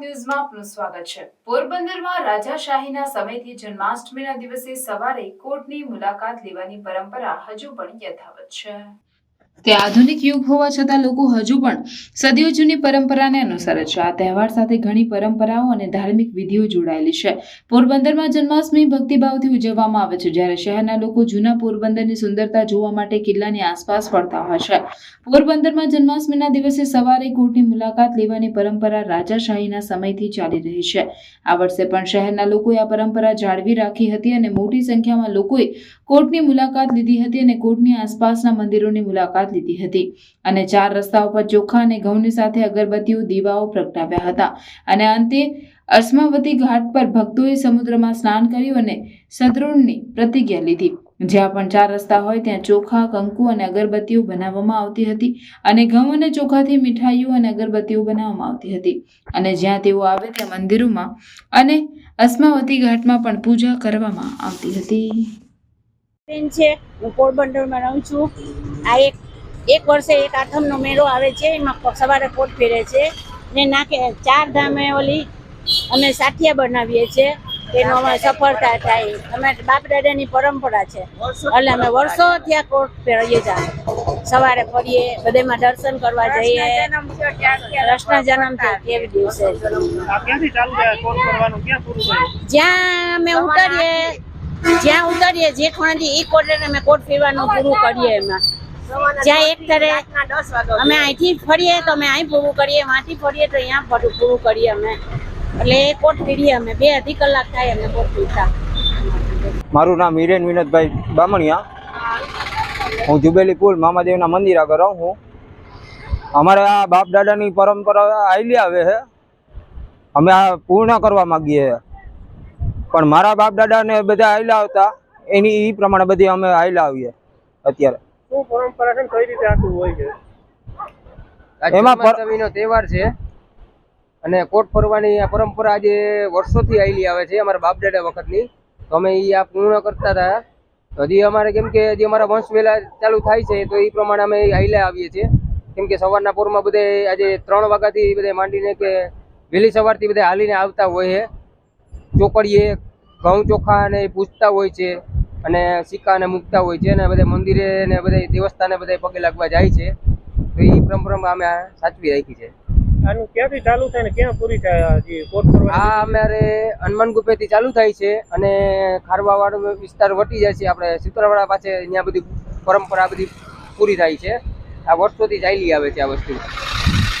ન્યૂઝમાં આપનું સ્વાગત છે. પોરબંદરમાં રાજાશાહીના સમયથી જન્માષ્ટમીના દિવસે સવારે કોર્ટની મુલાકાત લેવાની પરંપરા હજુ પણ યથાવત છે. તે આધુનિક યુગ હોવા છતાં લોકો હજુ પણ સદીઓ જૂની પરંપરાને અનુસરે છે. આ તહેવાર સાથે ઘણી પરંપરાઓ અને ધાર્મિક વિધિઓ જોડાયેલી છે. પોરબંદરમાં જન્માષ્ટમી ભક્તિભાવથી ઉજવવામાં આવે છે. જ્યારે શહેરના લોકો જૂના પોરબંદરની સુંદરતા જોવા માટે કિલ્લાની આસપાસ ફરતા હોય છે. પોરબંદરમાં જન્માષ્ટમીના દિવસે સવારે કોર્ટની મુલાકાત લેવાની પરંપરા રાજાશાહીના સમયથી ચાલી રહી છે. આ વર્ષે પણ શહેરના લોકોએ આ પરંપરા જાળવી રાખી હતી અને મોટી સંખ્યામાં લોકોએ કોર્ટની મુલાકાત લીધી હતી અને કોર્ટની આસપાસના મંદિરોની મુલાકાત લીધી હતી. અને ચાર રસ્તા ઉપર ચોખા અને ઘઉંની સાથે અગરબત્તીઓ દીવાઓ પ્રગટાવ્યા હતા. અને અંતે અસ્માવતી ઘાટ પર ભક્તોએ સમુદ્રમાં સ્નાન કર્યું અને સદૃઢની પ્રતિજ્ઞા લીધી. જ્યાં પણ ચાર રસ્તા હોય ત્યાં ચોખા, કંકુ અને અગરબત્તીઓ બનાવવામાં આવતી હતી અને ઘઉં અને ચોખાથી મીઠાઈઓ અને અગરબત્તીઓ બનાવવામાં આવતી હતી. અને જ્યાં તેઓ આવે ત્યાં મંદિરોમાં અને અસ્માવતી ઘાટમાં પણ પૂજા કરવામાં આવતી હતી. બેન છે, હું પોરબંદરમાં રહું છું. આ એક એક વર્ષે એક આઠમનો મેળો આવે છે એમાં સવારે પોટ ફેરે છે ને નાખે ચાર ધામે ઓલી અમે સાઠિયા બનાવીએ છીએ એનો અમે સફળતા થાય. અમે બાપ દાદાની પરંપરા છે. એટલે અમે વર્ષોથી આ કોટ ફેરવીએ છીએ. સવારે ફરીએ બધેમાં દર્શન કરવા જઈએ. કૃષ્ણ જન્મ છે કેવી દિવસે થાય થયું? જ્યાં અમે ઉતરીએ જ્યાં ઉતરીએ જે ખૂણાથી એ કોટે અમે કોટ ફેરવાનું પૂરું કરીએ એમાં. જ્યાં એક તરે અમે અહીંથી ફરીએ તો અમે અહીં પૂરું કરીએ વાંથી ફરીએ તો અહીંયા ફરું પૂરું કરીએ અમે. એટલે એ કોટ ફીરીએ અમે. બે અઢી કલાક થાય અમે કોટ પીતા મારું નામ હિરેન વિનોદભાઈ બામણિયા. હું જુબેલી પુલ મામાદેવના મંદિર આગળ રહું હું અમારે આ બાપ દાદાની પરંપરા આવેલી આવે છે. અમે આ પૂર્ણ કરવા માંગીએ છીએ. પણ મારા બાપ દાદાને બધા આવેલા આવતા. એની એ પ્રમાણે બધી અમે આવેલા આવીએ અત્યારે. શું પરંપરાગત કઈ રીતે આખું હોય છે? એમાં એમાં તહેવાર છે અને કોટ ફરવાની આ પરંપરા આજે વર્ષોથી આવેલી આવે છે અમારા બાપ દાદા વખતની. તો અમે એ આ પૂર્ણ કરતા હતા. હજી અમારે કેમ કે હજી અમારા વંશ વેલા ચાલુ થાય છે તો એ પ્રમાણે અમે આઈલા આવીએ છીએ. કેમ કે સવારના પોરમાં બધે આજે ત્રણ વાગ્યાથી બધે માંડીને કે વહેલી સવારથી બધા હાલીને આવતા હોય છે. ચોપડીએ ઘઉં ચોખા ને પૂછતા હોય છે. અને સિક્કા ને મૂકતા હોય છે અને બધા મંદિરે ને બધા દેવસ્થાને બધા પગે લાગવા જાય છે. તો એ પરંપરામાં અમે સાચવી રાખી છે. આનું ક્યાંથી ચાલુ થાય ને ક્યાં પૂરી થાય આ અમારે હનુમાન ગુફેથી ચાલુ થાય છે અને ખારવાવાળો વિસ્તાર વટી જાય છે. આપણે સુત્રાવાડા પાસે ત્યાં બધી પરંપરા બધી પૂરી થાય છે. આ વર્ષોથી ચાલી આવે છે આ વસ્તુ.